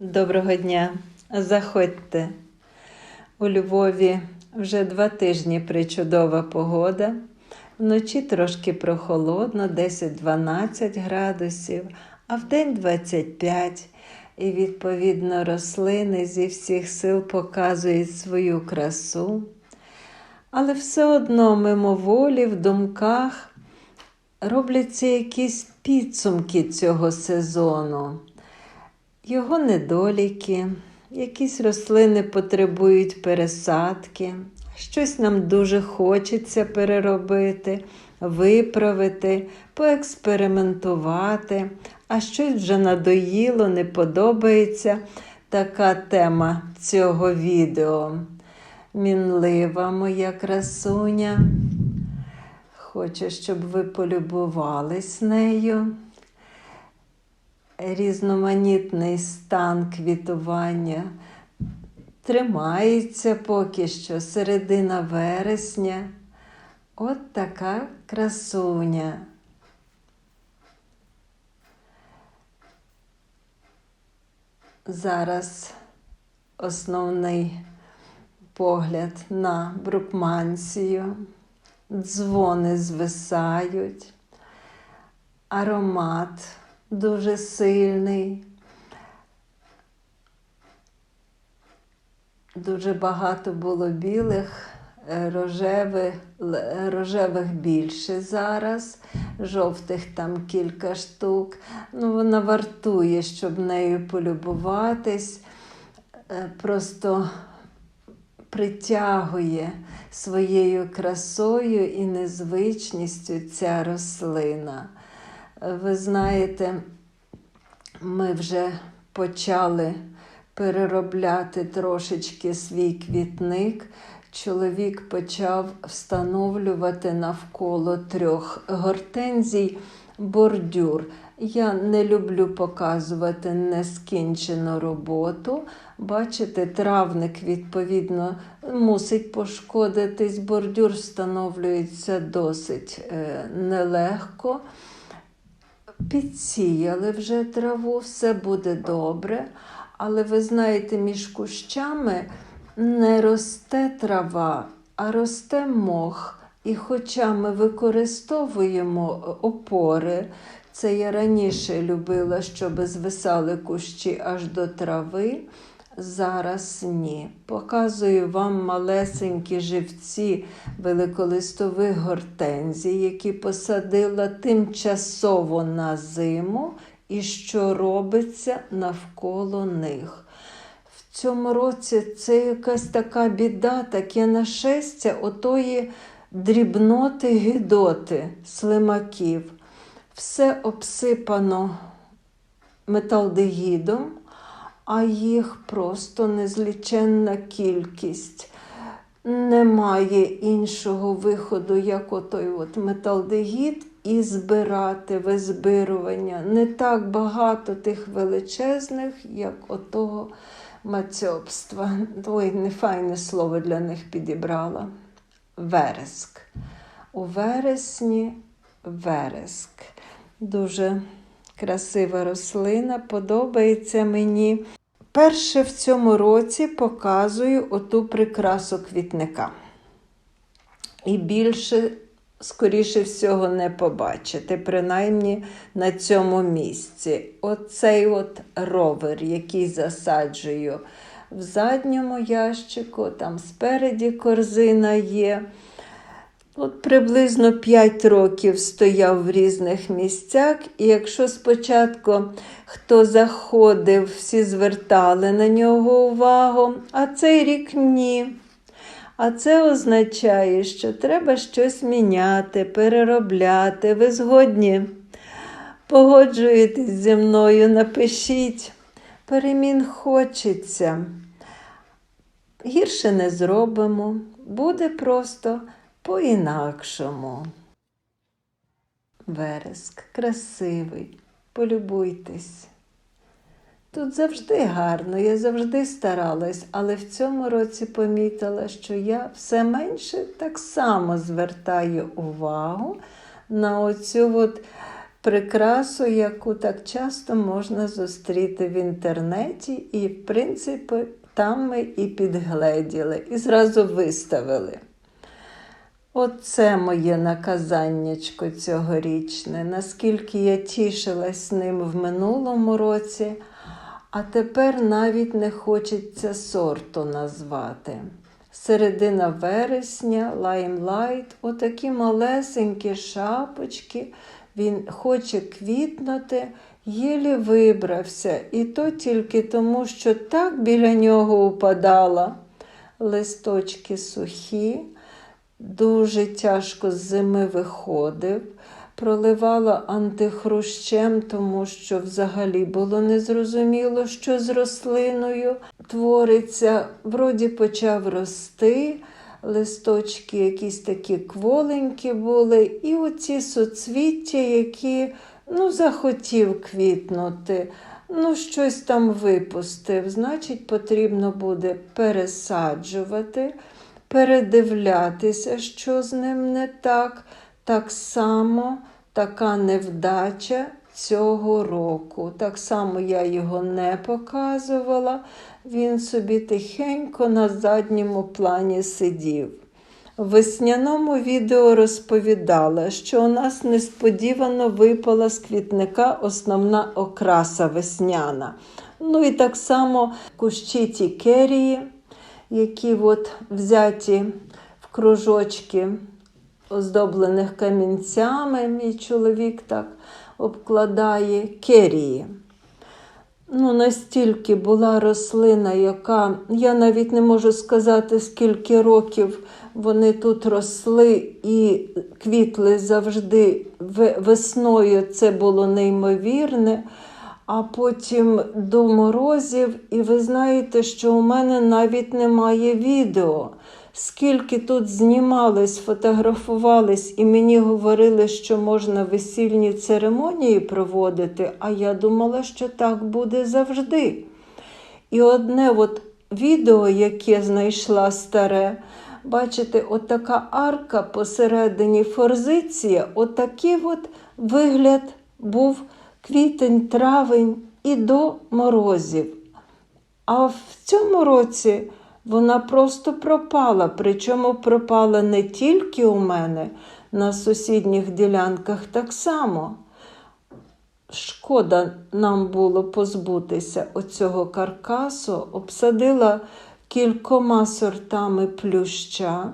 Доброго дня! Заходьте. У Львові вже два тижні причудова погода. Вночі трошки прохолодно, 10-12 градусів, а вдень 25. І, відповідно, рослини зі всіх сил показують свою красу. Але все одно мимоволі в думках робляться якісь підсумки цього сезону його недоліки, якісь рослини потребують пересадки, щось нам дуже хочеться переробити, виправити, поекспериментувати, а щось вже надоїло, не подобається така тема цього відео. Мінлива моя красуня. Хочу, щоб ви полюбувались нею різноманітний стан квітування. Тримається поки що середина вересня. От така красуня. Зараз основний погляд на брукмансію. Дзвони звисають, аромат дуже сильний. Дуже багато було білих, е, рожевих, рожевих більше зараз, жовтих там кілька штук. Ну, вона вартує, щоб нею полюбуватись. Е, Просто притягує своєю красою і незвичністю ця рослина. Ви знаєте, ми вже почали переробляти трошечки свій квітник. Чоловік почав встановлювати навколо трьох гортензій бордюр. Я не люблю показувати нескінчену роботу. Бачите, травник, відповідно, мусить пошкодитись. Бордюр встановлюється досить е, нелегко підсіяли вже траву, все буде добре. Але ви знаєте, між кущами не росте трава, а росте мох. І хоча ми використовуємо опори, це я раніше любила, щоб звисали кущі аж до трави. Зараз ні. Показую вам малесенькі живці великолистових гортензій, які посадила тимчасово на зиму, і що робиться навколо них. В цьому році це якась така біда, таке нашестя отої дрібноти гидоти слимаків. Все обсипано металдегідом, а їх просто незліченна кількість. Немає іншого виходу, як отой от металдегід, і збирати визбирування. Не так багато тих величезних, як отого мацьобства. Ой, не файне слово для них підібрала. Вереск. У вересні вереск. Дуже красива рослина, подобається мені. Перше в цьому році показую оту прикрасу квітника. І більше, скоріше всього, не побачите, принаймні на цьому місці. Оцей от ровер, який засаджую в задньому ящику, там спереді корзина є. От приблизно 5 років стояв в різних місцях, і якщо спочатку хто заходив, всі звертали на нього увагу, а цей рік ні. А це означає, що треба щось міняти, переробляти. Ви згодні? Погоджуєтесь зі мною, напишіть. Перемін хочеться. Гірше не зробимо, буде просто по-інакшому. Вереск красивий, полюбуйтесь. Тут завжди гарно, я завжди старалась, але в цьому році помітила, що я все менше так само звертаю увагу на оцю от прикрасу, яку так часто можна зустріти в інтернеті, і, в принципі, там ми і підгледіли, і зразу виставили. Оце моє наказаннячко цьогорічне, наскільки я тішилась ним в минулому році, а тепер навіть не хочеться сорту назвати. Середина вересня, лаймлайт, отакі малесенькі шапочки, він хоче квітнути, єлі вибрався, і то тільки тому, що так біля нього упадала. Листочки сухі, дуже тяжко з зими виходив. Проливала антихрущем, тому що взагалі було незрозуміло, що з рослиною твориться. Вроді почав рости, листочки якісь такі кволенькі були, і оці соцвіття, які ну, захотів квітнути, ну, щось там випустив. Значить, потрібно буде пересаджувати, передивлятися, що з ним не так. Так само така невдача цього року. Так само я його не показувала, він собі тихенько на задньому плані сидів. В весняному відео розповідала, що у нас несподівано випала з квітника основна окраса весняна. Ну і так само кущі ті керії, які от взяті в кружочки оздоблених камінцями, мій чоловік так обкладає керії. Ну, настільки була рослина, яка, я навіть не можу сказати, скільки років вони тут росли і квітли завжди весною, це було неймовірне. А потім до морозів, і ви знаєте, що у мене навіть немає відео скільки тут знімались, фотографувались, і мені говорили, що можна весільні церемонії проводити, а я думала, що так буде завжди. І одне от відео, яке знайшла старе, бачите, отака арка посередині форзиція, отакий от вигляд був квітень, травень і до морозів. А в цьому році вона просто пропала. Причому пропала не тільки у мене, на сусідніх ділянках так само. Шкода нам було позбутися оцього каркасу, обсадила кількома сортами плюща.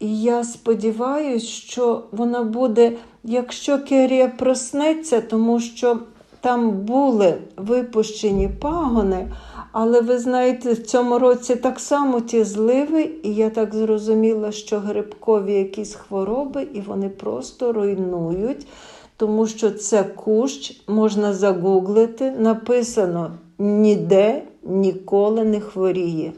І я сподіваюся, що вона буде, якщо керія проснеться, тому що там були випущені пагони. Але ви знаєте, в цьому році так само ті зливи, і я так зрозуміла, що грибкові якісь хвороби, і вони просто руйнують, тому що це кущ можна загуглити, написано ніде ніколи не хворіє.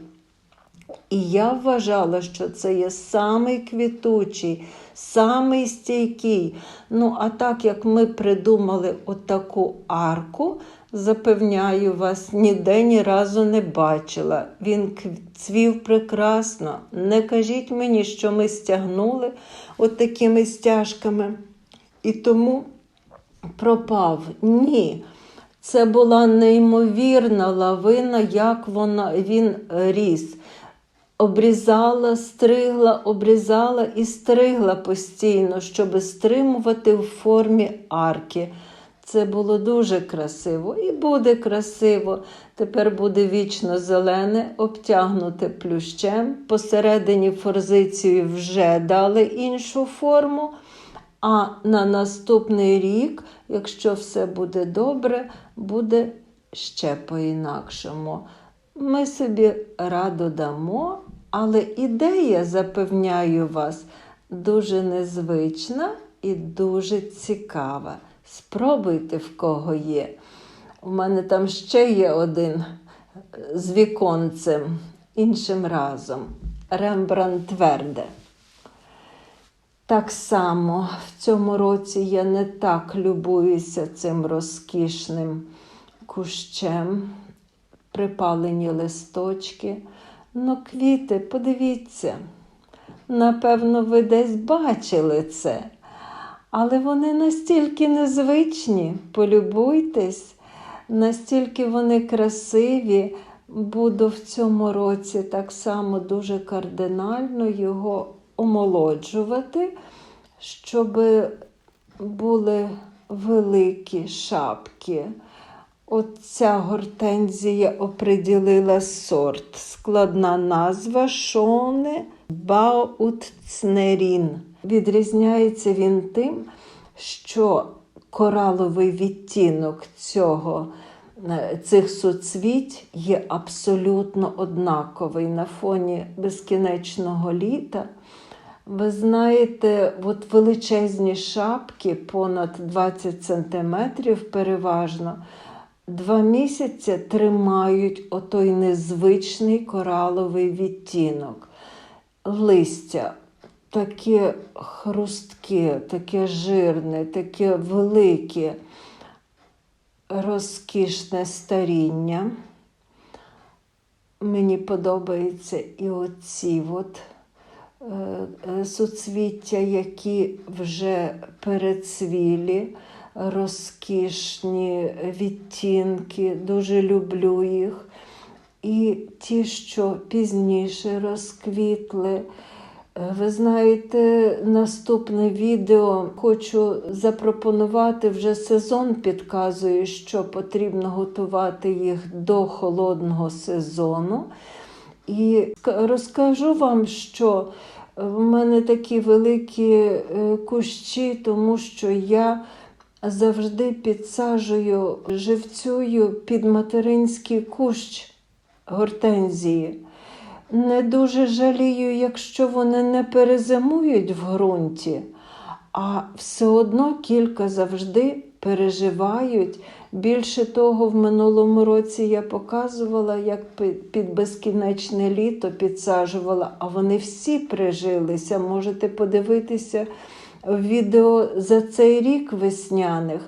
І я вважала, що це є самий квітучий, самий стійкий. Ну, а так як ми придумали отаку арку, запевняю вас, ніде ні разу не бачила. Він цвів прекрасно. Не кажіть мені, що ми стягнули от такими стяжками. І тому пропав. Ні. Це була неймовірна лавина, як вона, він ріс. Обрізала, стригла, обрізала і стригла постійно, щоб стримувати в формі арки. Це було дуже красиво і буде красиво. Тепер буде вічно зелене, обтягнуте плющем. Посередині форзицію вже дали іншу форму. А на наступний рік, якщо все буде добре, буде ще по-інакшому. Ми собі радо дамо, але ідея, запевняю вас, дуже незвична і дуже цікава. Спробуйте, в кого є. У мене там ще є один з віконцем, іншим разом. Рембрандт Тверде. Так само в цьому році я не так любуюся цим розкішним кущем, припалені листочки. Ну, квіти, подивіться, напевно, ви десь бачили це. Але вони настільки незвичні, полюбуйтесь, настільки вони красиві. Буду в цьому році так само дуже кардинально його омолоджувати, щоб були великі шапки. Оця гортензія оприділила сорт. Складна назва Шоне Баутцнерін. Відрізняється він тим, що кораловий відтінок цього, е, цих суцвіть є абсолютно однаковий на фоні безкінечного літа. Ви знаєте, от величезні шапки, понад 20 сантиметрів переважно, два місяці тримають отой незвичний кораловий відтінок. Листя таке хрустке, таке жирне, таке велике, розкішне старіння. Мені подобаються і оці от е, суцвіття, які вже перецвілі, розкішні відтінки, дуже люблю їх. І ті, що пізніше розквітли. Е, Ви знаєте, наступне відео хочу запропонувати вже сезон підказує, що потрібно готувати їх до холодного сезону. І розкажу вам, що в мене такі великі е, кущі, тому що я завжди підсаджую, живцюю під материнський кущ гортензії. Не дуже жалію, якщо вони не перезимують в ґрунті, а все одно кілька завжди переживають. Більше того, в минулому році я показувала, як під безкінечне літо підсаджувала, а вони всі прижилися. Можете подивитися відео за цей рік весняних.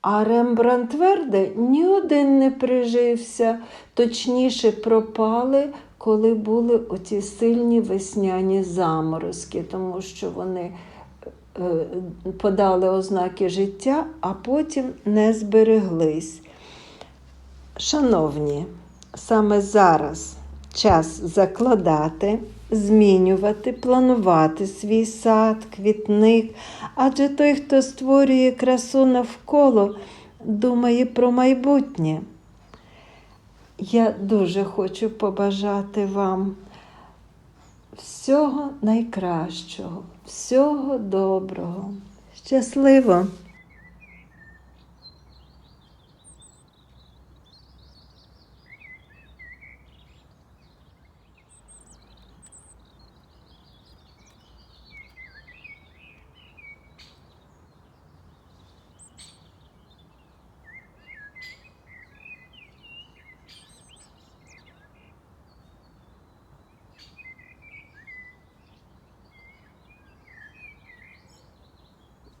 А Рембрандт Верде ні один не прижився, точніше пропали, коли були оці сильні весняні заморозки, тому що вони е, подали ознаки життя, а потім не збереглись. Шановні, саме зараз час закладати, змінювати, планувати свій сад, квітник, адже той, хто створює красу навколо, думає про майбутнє. Я дуже хочу побажати вам всього найкращого, всього доброго. Щасливо!